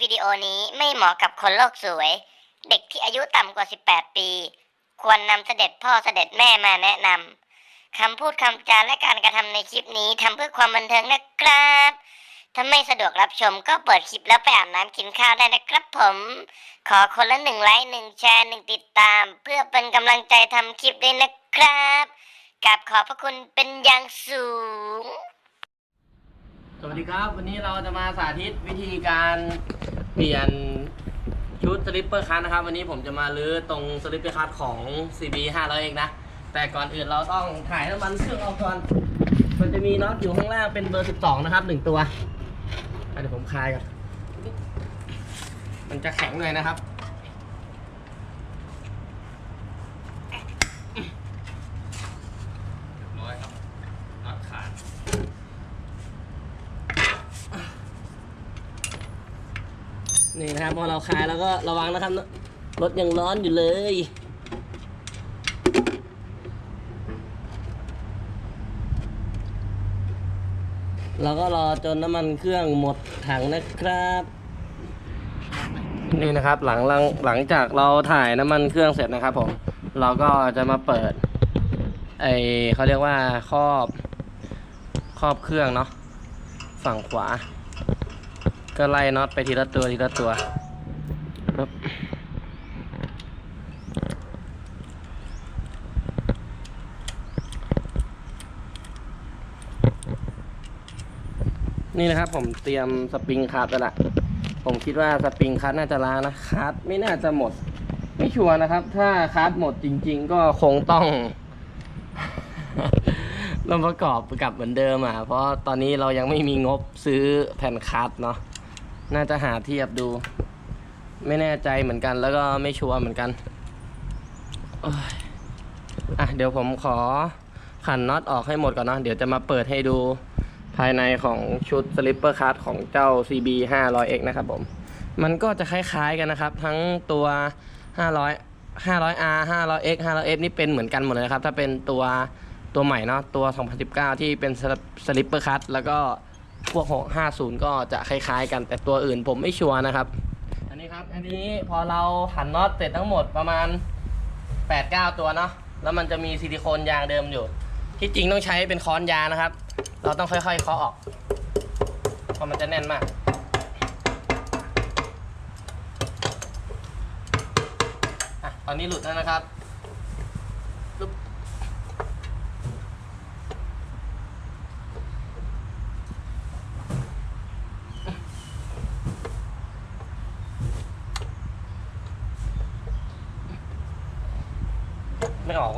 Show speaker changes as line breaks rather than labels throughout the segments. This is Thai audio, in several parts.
วิดีโอนี้ไม่เหมาะกับคนโลกสวย เด็กที่อายุต่ำกว่า 18 ปี ควรนำเสด็จพ่อเสด็จแม่มาแนะนำคำพูดคำจาและการกระทำในคลิปนี้ทำเพื่อความบันเทิงนะครับถ้าไม่สะดวกรับชมก็เปิดคลิปแล้วไปอาบน้ำกินข้าวได้นะครับผม ขอคนละหนึ่งไลค์หนึ่งแชร์หนึ่งติดตาม เพื่อเป็นกำลังใจทำคลิปด้วยนะครับกราบขอบพระคุณเป็นอย่างสูง
วัสดีครับ วันนี้เราจะมาสาธิตวิธีการเปลี่ยนชุดสลิปเปอร์คัทนะครับ วันนี้ผมจะมาลื้อตรงสลิปเปอร์คัทของ CB 500เองนะ แต่ก่อนอื่นเราต้องถ่ายน้ำมันเครื่องออกก่อน มันจะมีน็อตอยู่ข้างล่างเป็นเบอร์ 12 นะครับหนึ่งตัวเดี๋ยวผมคลายก่อน มันจะแข็งหน่อยนะครับ
ร้อยครับน็อตขาด
นี่นะครับพอเราคลายแล้วก็ระวังนะครับรถยังร้อนอยู่เลยเราก็รอจนน้ำมันเครื่องหมดถังนะครับ นี่นะครับหลังหลังหลังจากเราถ่ายน้ำมันเครื่องเสร็จนะครับผมเราก็จะมาเปิดไอเขาเรียกว่าครอบครอบเครื่องเนาะฝั่งขวา ก็ไล่น็อตไปทีละตัวทีละตัวปึ๊บนี่นะครับผมเตรียมสปริงคัทไปละผมคิดว่าสปริงคัทน่าจะล้านะคัทไม่น่าจะหมด ไม่ชัวร์นะครับ ถ้าคัทหมดจริง ๆ ก็คงต้องเราประกอบกับเหมือนเดิมอะ เพราะตอนนี้เรายังไม่มีงบซื้อแผ่นคัทเนาะ น่าจะหาเทียบดู ไม่แน่ใจเหมือนกัน แล้วก็ไม่ชัวร์เหมือนกันอะเดี๋ยวผมขอขันน็อตออกให้หมดก่อนเนาะเดี๋ยวจะมาเปิดให้ดูภายในของชุดสลิปเปอร์คัทของเจ้า CB 500X นะครับผม มันก็จะคล้ายๆกันนะครับ ทั้งตัว 500 500R 500X 500F นี่เป็นเหมือนกันหมดเลยนะครับ ถ้าเป็นตัวตัวใหม่เนาะตัว 2019 ที่เป็นสลิปเปอร์คัทแล้วก็ พวก 650 ก็จะคล้ายๆ กันแต่ตัวอื่นผมไม่ชัวร์นะครับ อันนี้ครับ อันนี้พอเราหันน็อตเสร็จทั้งหมดประมาณ 8-9 ตัวเนาะ แล้วมันจะมีซิลิโคนยางเดิมอยู่ ที่จริงต้องใช้เป็นค้อนยานะครับ เราต้องค่อยๆเคาะออก เพราะมันจะแน่นมาก อะ ตอนนี้หลุดแล้วนะครับ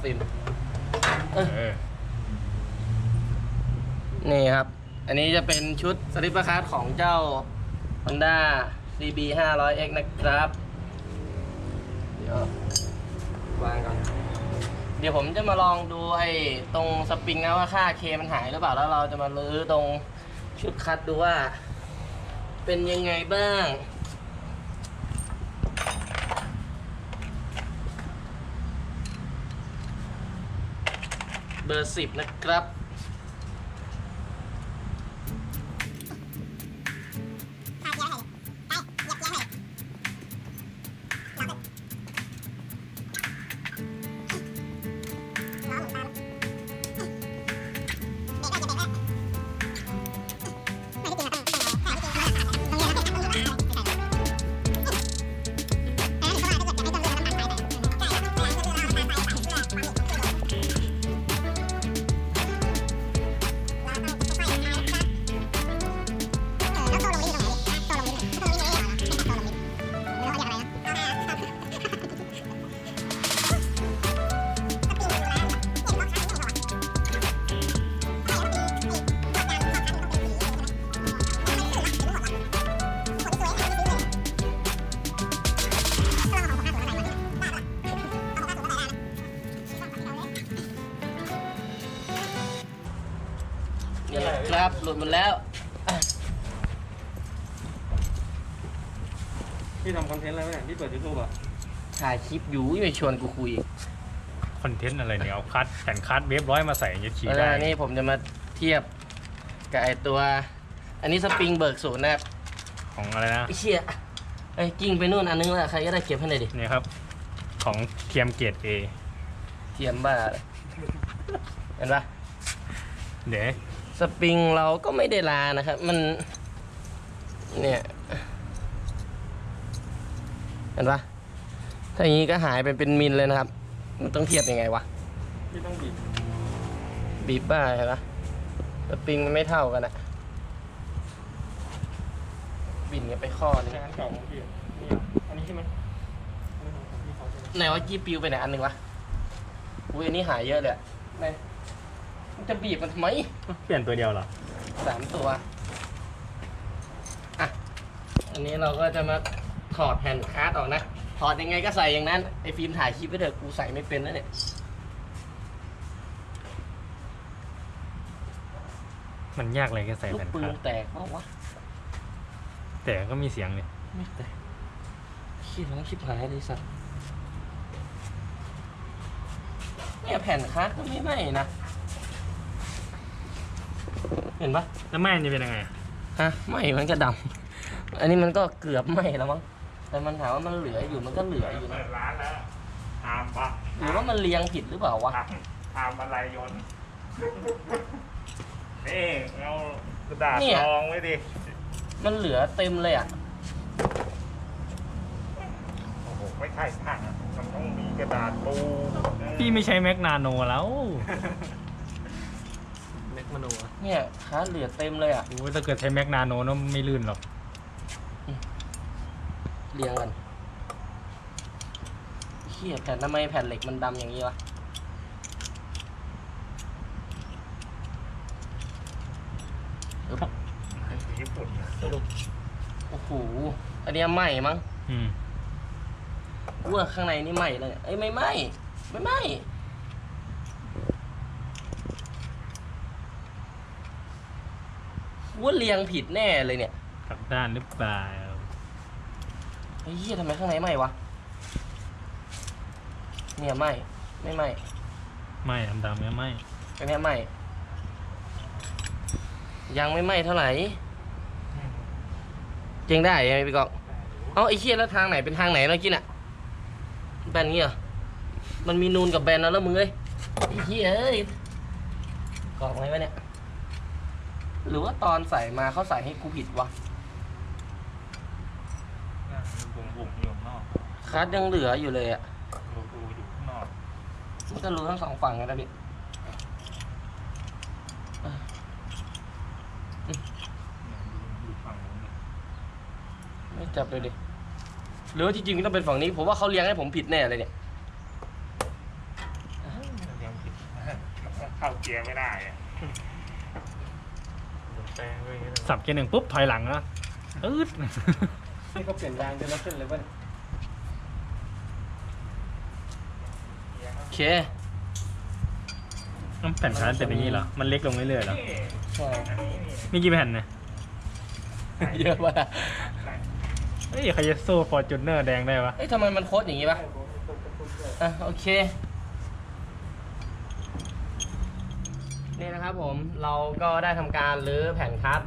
ไม่ออกว่าซิม
เออ
นี่ครับ อันนี้จะเป็นชุดสลิปเปอร์คัสของเจ้า Honda CB 500X นะครับ เดี๋ยววางก่อน เดี๋ยวผมจะมาลองดูไอ้ตรงสปริงนะว่าค่าเคมันหายหรือเปล่า แล้วเราจะมาลื้อตรงชุดคัดดูว่า เป็นยังไงบ้าง เบอร์สิบนะครับ นี่ครับหลุดหมดแล้ว
พี่ทำคอนเทนต์อะไรไหมเนี่ยพี่เปิดยูทูบอะ
ถ่ายคลิปอยู่ไม่ชวนกูคุย
คอนเทนต์อะไรเนี่ยเอาคัดแผ่นคัดเวฟร้อยมาใส่จะขี่
แล้ว
ได้
นี่ผมจะมาเทียบกับไอตัว อันนี้สปริงเบิร์กศูนย์นะครับ
ของอะไรนะ
ไอ้เชี่ยไอ้ยกิ้งไปนู่นอันนึงแล้วใครก็ได้เก็บให้หน่อยดิ
เนี่ยครับ ของเทียมเกรดเอ
เทียมบ้าเลยเห็นปะ
เดี๋ยว
สปริงเราก็ไม่ได้ลานะครับ มัน เนี่ย เห็นปะถ้าอย่างนี้ก็หายไปเป็นมิลเลยนะครับ มันต้องเทียบยังไงวะ
ที่ต้องบีบ
บีบบ้าเห็นปะสปริงมันไม่เท่ากันอะบินกันไปข้อนึง
งานเก่าของพี่นี่อันนี้ใช่ไหมอันนี้ของพี่เขาใช่ไหม
ไหนว่าจีปิวไปไหนอันหนึ่งวะอุ้ยอันนี้หายเยอะเลยอะ ไหน มันจะบีบมันทำไม
เปลี่ยนตัวเดียวเหรอ
สามตัว อะ อันนี้เราก็จะมาถอดแผ่นคาร์ดออกนะ ถอดยังไงก็ใส่อย่างนั้น ไอ้ฟิล์มถ่ายคลิปไว้เถอะ กูใส่ไม่เป็นนะเนี่ย
มันยากเลยแค่ใส่
ลูก
แผ่น
ปื
คานร์ด
แตกเปล่าวะ
แต่ก็มีเสียงเลย
ไม่แตกคิดว่าชิบหายเลยสัตว์เนี่ยแผ่นคาร์ดก็ไม่ไหม้นะ เห็นปะ
แล้วแม่จะเป็นยังไงอะ
ฮะไหม้มันก็ดำ อันนี้มันก็เกือบไหม้แล้วมั้งแต่มันถามว่ามันเหลืออยู่มันก็เหลืออยู่นะ
เปิดร้านแล้วอามปะ
หรือว่ามันเรียงผิดหรือเปล่าวะ
อามอามอะไรยนต์นี่เอากระดาษ
เนี่ย
รองไว้ดิ
มันเหลือเต็มเลยอะ
โอ้โหไม่ใช่ถังอะมันต้องมีกระดาษปู
พี่ไม่ใช้แมกนาโนแล้ว
เม็กมโนเนี่ยค้าเหลือเต็มเลยอะ
โอ้ยถ้าเกิดใช้แมกนาโนน่ะไม่ลื่นหรอก
เรียงกันเขี้ยแผ่นทำไมแผ่นเหล็กมันดำอย่างนี้วะ
ญี่ปุ่น
โอ้โห อันเนี้ยไหม้มั้ง
อืม
ว่าข้างในนี่ไหม้เลย เอ้ยไม่ไหม้ไม่ไหม้ ว่าเรียงผิดแน่เลยเนี่ย
กลับด้านหรือเปล่า
ไอ้เหี้ยทำไมข้างในไหม้วะ เนี่ยไหม้ไม่ไหม้
ไม่ดำๆเนี่ยไม่
อันเนี้ยไหม้ยังไม่ไหม้เท่าไหร่เจงได้ยังไงพี่กองเอาไอ้เหี้ยแล้วทางไหนเป็นทางไหนเมื่อกี้น่ะแบนงี้เหรอมันมีนูนกับแบนแล้วแล้วมึงเอ้ยไอ้เหี้ยเอ้ยกรอกไงวะเนี่ย หรือว่าตอนใส่มาเขาใส่ให้กูผิดวะ
บุ๋มบุ๋มๆอยู่ข้างนอก
คัดยังเหลืออยู่เลยอะ
รูรูอยู่ข้างนอก
มันก็รู้ทั้งสองฝั่งกันนะพี่
อยู่ฝั่งนู้นเนี่ย
ไม่จับเลยดิหรือว่าที่จริงต้องเป็นฝั่งนี้ผมว่าเขาเลี้ยงให้ผมผิดแน่เลยเนี่ย
ยังผิดเข้าเกียร์ไม่ได้อะ แปลงไว้อย่างเงี้ย
สับเกียร์หนึ่งปุ๊บถอยหลังนะอืด
นี่เขาเปลี่ยนยางจนแล้วขึ้นเลยป่ะโอเค
น้ำแผ่นคาร์ดเป็นอย่างนี้เหรอ มันเล็กลงเรื่อยๆเหรอ
ใช่
มีกี่แผ่นเนี่ย
เยอะป่ะ
เฮ้ยใครจะสู้ฟอร์จูเนอร์แดงได้วะ
เอ้ยทำไมมันโค้ดอย่างงี้ปะอะโอเค นี่นะครับผมเราก็ได้ทำการรื้อแผ่นคัด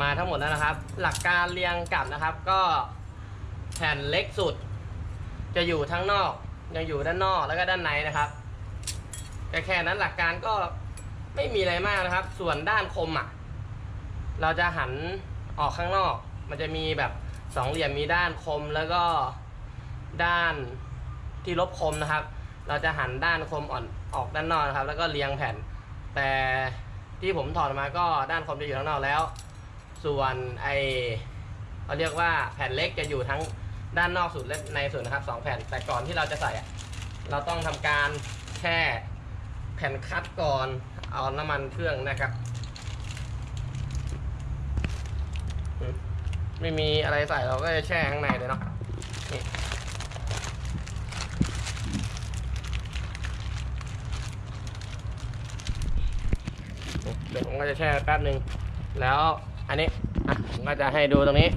มาทั้งหมดแล้วนะครับ หลักการเรียงกลับนะครับ ก็แผ่นเล็กสุด จะอยู่ทั้งนอกยังอยู่ด้านนอกแล้วก็ด้านในนะครับแต่แค่นั้นหลักการก็ไม่มีอะไรมากนะครับ ส่วนด้านคมอะ เราจะหันออกข้างนอก มันจะมีแบบสองเหลี่ยมมีด้านคมแล้วก็ด้านที่ลบคมนะครับ เราจะหันด้านคมอ่อนออกด้านนอกนะครับ แล้วก็เรียงแผ่น แต่ที่ผมถอดออกมาก็ด้านคมจะอยู่ข้างนอกแล้ว ส่วนไอเขาเรียกว่าแผ่นเล็กจะอยู่ทั้งด้านนอกสุดและในสุดนะครับสองแผ่น แต่ก่อนที่เราจะใส่เราต้องทำการแช่แผ่นคัดก่อนเอาน้ำมันเครื่องนะครับ ไม่มีอะไรใส่เราก็จะแช่ข้างในเลยเนาะนี่เดี๋ยว ผมก็จะแช่แป๊บหนึ่งแล้วอันนี้อะผมก็จะให้ดูตรงนี้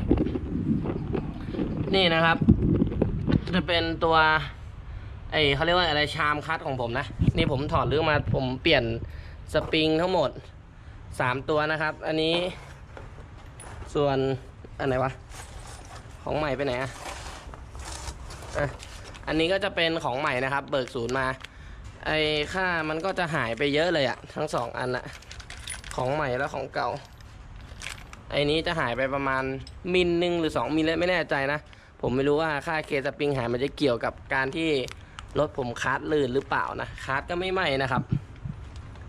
นี่นะครับ จะเป็นตัวไอเขาเรียกว่าอะไรชามคัดของผมนะ นี่ผมถอดเรื่องมาผมเปลี่ยนสปริงทั้งหมดสามตัวนะครับ อันนี้ ส่วนอันไหนวะ ของใหม่ไปไหนอะอะอันนี้ก็จะเป็นของใหม่นะครับ เบิกศูนย์มา ไอค่ามันก็จะหายไปเยอะเลยอะทั้งสองอันอะ ของใหม่และของเก่า ไอ้นี้จะหายไปประมาณมิลหนึ่งหรือสองมิลเลยไม่แน่ใจนะ ผมไม่รู้ว่าค่าเคสปริงหายมันจะเกี่ยวกับการที่รถผมคาร์ดลื่นหรือเปล่านะคาร์ดก็ไม่ไหม้นะครับ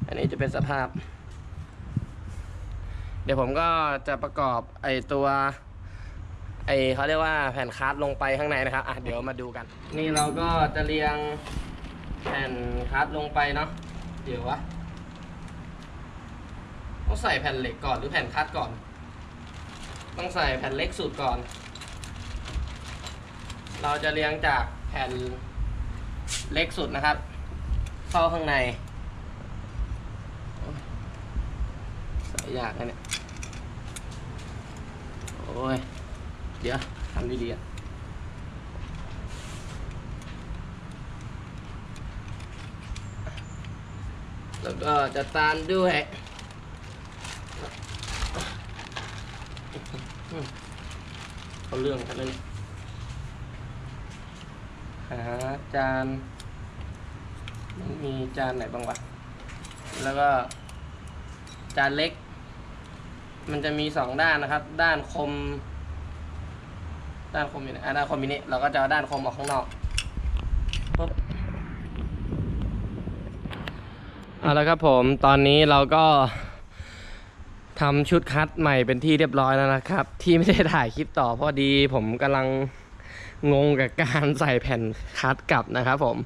อันนี้จะเป็นสภาพ เดี๋ยวผมก็จะประกอบไอตัวไอเขาเรียกว่าแผ่นคาร์ดลงไปข้างในนะครับอะเดี๋ยวมาดูกัน นี่เราก็จะเรียงแผ่นคาร์ดลงไปเนาะเดี๋ยววะ ต้องใส่แผ่นเหล็กก่อนหรือแผ่นคัดก่อน ต้องใส่แผ่นเล็กสุดก่อน เราจะเรียงจากแผ่นเล็กสุดนะครับ เข้าข้างในอยใส่ยากนะเนี่ยโอ้ยเดี๋ยวทำดีๆอะแล้วก็จะตามด้วย เขาเรื่องกันเลยหาจานมันมีจานไหนบ้างวะ แล้วก็ จานเล็ก มันจะมีสองด้านนะครับ ด้านคม ด้านคมอยู่ไหนอะด้านคมอยู่นี่เราก็จะเอาด้านคมออกข้างนอกปุ๊บเอาละครับผม ตอนนี้เราก็ ทำชุดคัดใหม่เป็นที่เรียบร้อยแล้วนะครับ ที่ไม่ได้ถ่ายคลิปต่อพราะดีผมกำลังงงกับการใส่แผ่นคัดกลับนะครับผม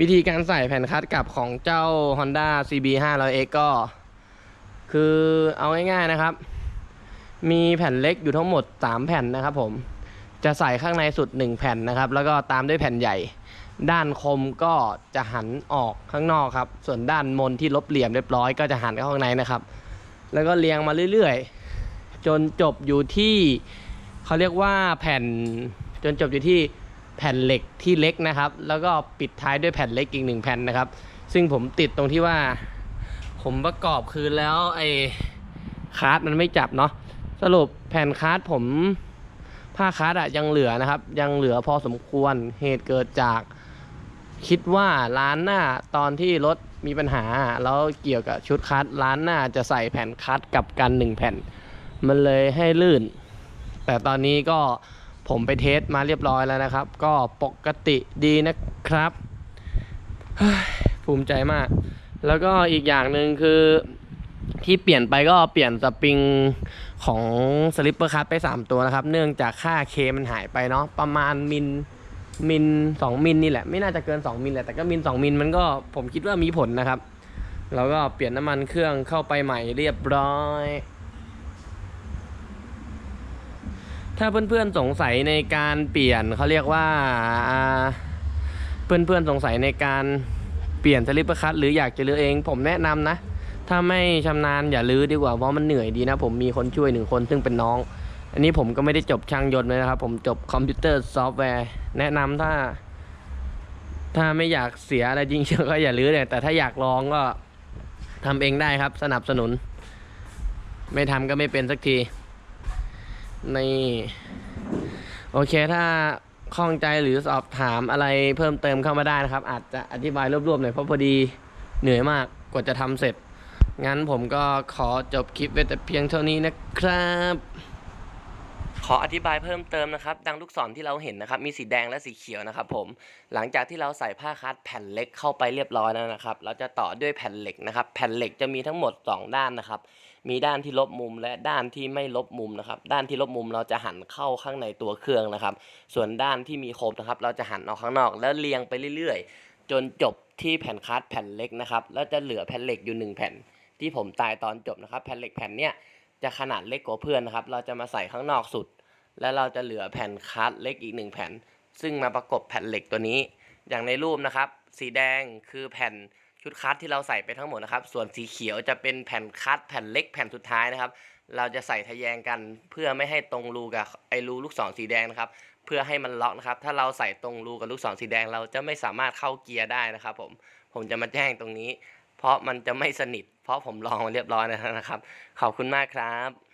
วิธีการใส่แผ่นคัดกลับของเจ้า Honda CB 500X ก็ คือเอาง่ายๆนะครับ มีแผ่นเล็กอยู่ทั้งหมด 3 แผ่นนะครับผมจะใส่ข้างในสุด 1 แผ่นนะครับ แล้วก็ตามด้วยแผ่นใหญ่ ด้านคมก็จะหันออกข้างนอกครับ ส่วนด้านมนที่ลบเหลี่ยมเรียบร้อยก็จะหันเข้าข้างในนะครับ แล้วก็เรียงมาเรื่อยๆ จนจบอยู่ที่เขาเรียกว่าแผ่นจนจบอยู่ที่แผ่นเหล็กที่เล็กนะครับ แล้วก็ปิดท้ายด้วยแผ่นเล็กอีกหนึ่งแผ่นนะครับ ซึ่งผมติดตรงที่ว่า ผมประกอบคืนแล้วไอ้คาร์ดมันไม่จับเนาะสรุปแผ่นคาร์ดผมผ้าคาร์ดอะยังเหลือนะครับ ยังเหลือพอสมควรเหตุเกิดจากคิดว่าร้านหน้าตอนที่รถ มีปัญหาแล้วเกี่ยวกับชุดคัดร้านหน้าจะใส่แผ่นคัดกับกันหนึ่งแผ่น มันเลยให้ลื่น แต่ตอนนี้ก็ผมไปเทสมาเรียบร้อยแล้วนะครับ ก็ปกติดีนะครับภูมิใจมาก แล้วก็อีกอย่างหนึ่งคือที่เปลี่ยนไปก็เปลี่ยนสปริงของสลิปเปอร์คัตไป 3 ตัวนะครับ เนื่องจากค่าเคมันหายไปเนาะประมาณมิล มิลสองมิลนี่แหละ ไม่น่าจะเกิน 2 มิลแหละแต่ก็มิล2มิลมันก็ผมคิดว่ามีผลนะครับ แล้วก็เปลี่ยนน้ำมันเครื่องเข้าไปใหม่เรียบร้อย ถ้าเพื่อนๆสงสัยในการเปลี่ยนเขาเรียกว่าเพื่อนๆสงสัยในการเปลี่ยนสลิปเปอร์คัตหรืออยากจะลือเอง ผมแนะนำนะ ถ้าไม่ชำนาญอย่าลื้อดีกว่าเพราะมันเหนื่อยดีนะ ผมมีคนช่วยหนึ่งคนซึ่งเป็นน้อง อันนี้ผมก็ไม่ได้จบช่างยนต์เลยนะครับ ผมจบคอมพิวเตอร์ซอฟต์แวร์ แนะนำถ้า ถ้าไม่อยากเสียอะไรจริงๆก็อย่าลื้อเลยแต่ถ้าอยากลองก็ทำเองได้ครับ สนับสนุน ไม่ทำก็ไม่เป็นสักทีในโอเคถ้าข้องใจหรือสอบถามอะไรเพิ่มเติมเข้ามาได้นะครับ อาจจะอธิบายรวบๆหน่อยเพราะพอดีเหนื่อยมากกว่าจะทำเสร็จ งั้นผมก็ขอจบคลิปไว้แต่เพียงเท่านี้นะครับ ขออธิบายเพิ่มเติมนะครับ ดังลูกศรที่เราเห็นนะครับ มีสีแดงและสีเขียวนะครับ ผม หลังจากที่เราใส่ผ้าคัดแผ่นเล็กเข้าไปเรียบร้อยแล้วนะครับ เราจะต่อด้วยแผ่นเหล็กนะครับ แผ่นเหล็กจะมีทั้งหมด 2 ด้านนะครับ มีด้านที่ลบมุมและด้านที่ไม่ลบมุมนะครับ ด้านที่ลบมุมเราจะหันเข้าข้างในตัวเครื่องนะครับ ส่วนด้านที่มีคมนะครับ เราจะหันออกข้างนอกแล้วเรียงไปเรื่อยๆ จนจบที่แผ่นคัดแผ่นเล็กนะครับ แล้วจะเหลือแผ่นเหล็กอยู่หนึ่งแผ่นที่ผมตายตอนจบนะครับ แผ่นเหล็กแผ่นเนี้ย จะขนาดเล็กกว่าเพื่อนนะครับ เราจะมาใส่ข้างนอกสุด แล้วเราจะเหลือแผ่นคัดเล็กอีกหนึ่งแผ่น ซึ่งมาประกบแผ่นเหล็กตัวนี้ อย่างในรูปนะครับ สีแดงคือแผ่นชุดคัดที่เราใส่ไปทั้งหมดนะครับ ส่วนสีเขียวจะเป็นแผ่นคัดแผ่นเล็กแผ่นสุดท้ายนะครับ เราจะใส่ทะแยงกันเพื่อไม่ให้ตรงรูกับไอรูลูกศรสีแดงนะครับ เพื่อให้มันล็อกนะครับ ถ้าเราใส่ตรงรูกับลูกศรสีแดง เราจะไม่สามารถเข้าเกียร์ได้นะครับ ผม ผมจะมาแจ้งตรงนี้ เพราะมันจะไม่สนิท เพราะผมลองมาเรียบร้อยแล้วนะครับ ขอบคุณมากครับ